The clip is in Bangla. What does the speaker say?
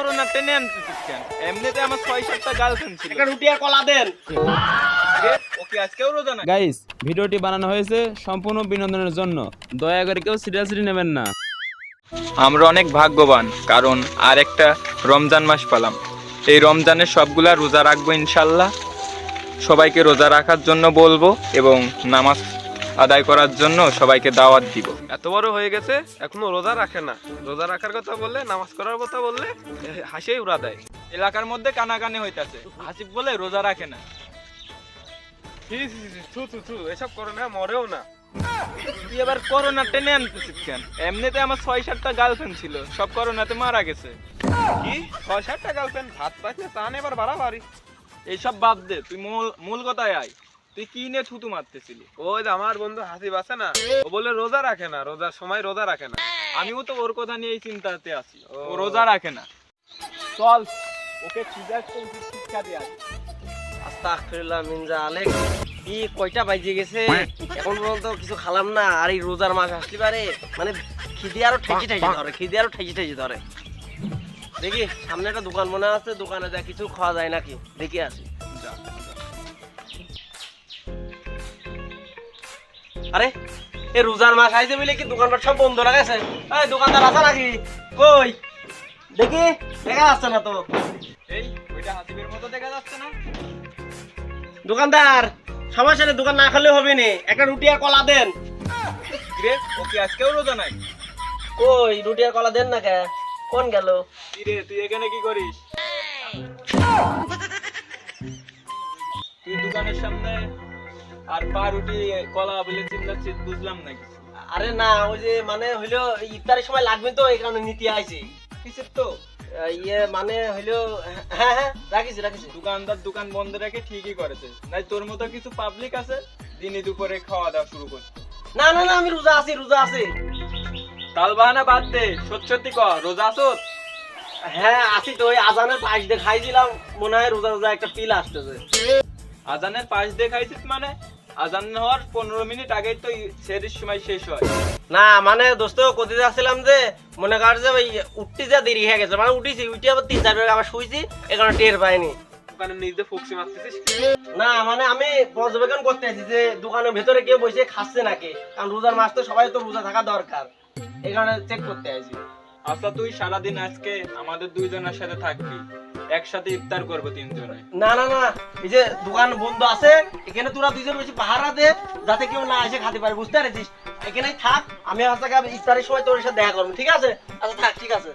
করোনা টেনে আনতেছিস কেন? এমনিতে আমার ছয় সাতটা গার্লফ্রেন্ড ছিল। একটা রুটি আর কলা দেন। ওকে আজকেও রোজা না গাইস ভিডিওটি বানানো হয়েছে সম্পূর্ণ বিনোদনের জন্য। দয়া করে কেউ সিরিয়াসলি নেবেন না। আমরা অনেক ভাগ্যবান কারণ আর একটা রমজান মাস পেলাম। এই রমজানের সবগুলা রোজা রাখব ইনশাল্লাহ। সবাইকে রোজা রাখার জন্য বলব এবং নামাজ আদায় করার জন্য সবাইকে দাওয়াত দিব। এত বড় হয়ে গেছে এখনও রোজা রাখে না। রোজা রাখার কথা বললে নামাজ করার কথা বললে এ, হাসিই উড়া দেয়। এলাকার মধ্যে কানাকানি হইতাছে। হাসিব বলে রোজা রাখে না। থু থু থু এসব করে না মরেও না। তুই এবার করোনা টেনে আনতেছিস কেন? এমনিতে আমার ছয় সাতটা গার্লফ্রেন্ড ছিল। সব করোনাতে মারা গেছে। কি? ছয় টাকা গার্লফ্রেন্ড ভাত পাইছে তা এবার বাড়াবাড়ি। এইসব বাদ দে তুই মূল মূল কথায় আয়। তুই কি নিয়ে থুতু মারতেছিলি? ওই আমার বন্ধু হাসিব আছে না ও বলে রোজা রাখে না রোজার সময় রোজা রাখে না। আমিও তো ওর কথা নিয়েই চিন্তাতে আছি। ও। রোজা রাখে না। চল ওকে শিক্ষা দিয়ে আসি। আস্তাগফিরুল্লাহ মিন জালিক কি কয়টা বাজে গেছে? এখন পর্যন্ত কিছু খালাম না আর এই রোজার মাস আসলি পারে? মানে খিদে আরও ঠেকি ঠেকি ধরে খিদে আরও ঠেকি ঠেকি ধরে। দেখি সামনে একটা দোকান মনে আছে দোকানে যা কিছু খাওয়া যায় নাকি? দেখি আসি। আরে এই রোজার মাস আইছে বলে কি দোকানপাট সব বন্ধ লাগাইছে? এই দোকানদার আছে নাকি? কই? দেখি দেখা যাচ্ছে না তো। এই ওইটা হাসিবের মতো দেখা যাচ্ছে না? দোকানদার সমস্যা নেই দোকান না খালে হবে না। একটা রুটি আর কলা দেন। রে ওকে আজকেও রোজা নাই? কই রুটি আর কলা দেন না কে? কোন গেল? কি রে তুই এখানে কি করিস? তুই দোকানের সামনে আর পা রুটি কলা বলে চিল্লাচ্ছিস বুঝলাম না কিছু। আরে না ওই যে মানে হইল ইফতারের সময় লাগবে তো এই কারণে নিতে আইছি। কিসের তো? ইয়ে মানে হইল হ্যাঁ হ্যাঁ রাখিছি রাখিছি। দোকানদার দোকান বন্ধ রেখে ঠিকই করেছে। নাই তোর মতো কিছু পাবলিক আছে? দিনে দুপুরে খাওয়া দাওয়া শুরু করছে। না না না আমি রোজা আছি রোজা আছি। তাল বাহানা বাদ দে সত্যি সত্যি কর রোজা আসত হ্যাঁ আছি তো ওই আজানের পাশ দিয়ে খাইছিলাম মনে হয় রোজা রোজা একটা পিল আসতেছে। আজানের পাশ দিয়ে খাইছিস মানে? আজান হওয়ার পনেরো মিনিট আগেই তো সেরির সময় শেষ হয়। না মানে দোস্ত কোথায় যাচ্ছিলাম যে মনে কর যে ওই উঠতে যা দেরি হয়ে গেছে মানে উঠিছি উঠে আবার তিন চার আবার শুইছি এ কারণে টের পাইনি। দোকানে নিজে ফুকসি মারতেছিস? না মানে আমি পর্যবেক্ষণ করতে আছি যে দোকানের ভেতরে কেউ বসে খাচ্ছে নাকি কারণ রোজার মাস তো সবাই তো রোজা থাকা দরকার এই কারণে চেক করতে আছি আচ্ছা তুই সারাদিন আজকে আমাদের দুইজনের সাথে থাকবি। একসাথে ইফতার করব তিনজনে। না না না, এই যে দোকান বন্ধ আছে, এখানে তোরা দুইজন বেশি পাহারা দে, যাতে কেউ না এসে খাতে পারে, বুঝতে পেরেছিস? এখানেই থাক, আমি গিয়ে ইফতারের সময় তোর সাথে দেখা করব, ঠিক আছে? আচ্ছা থাক, ঠিক আছে।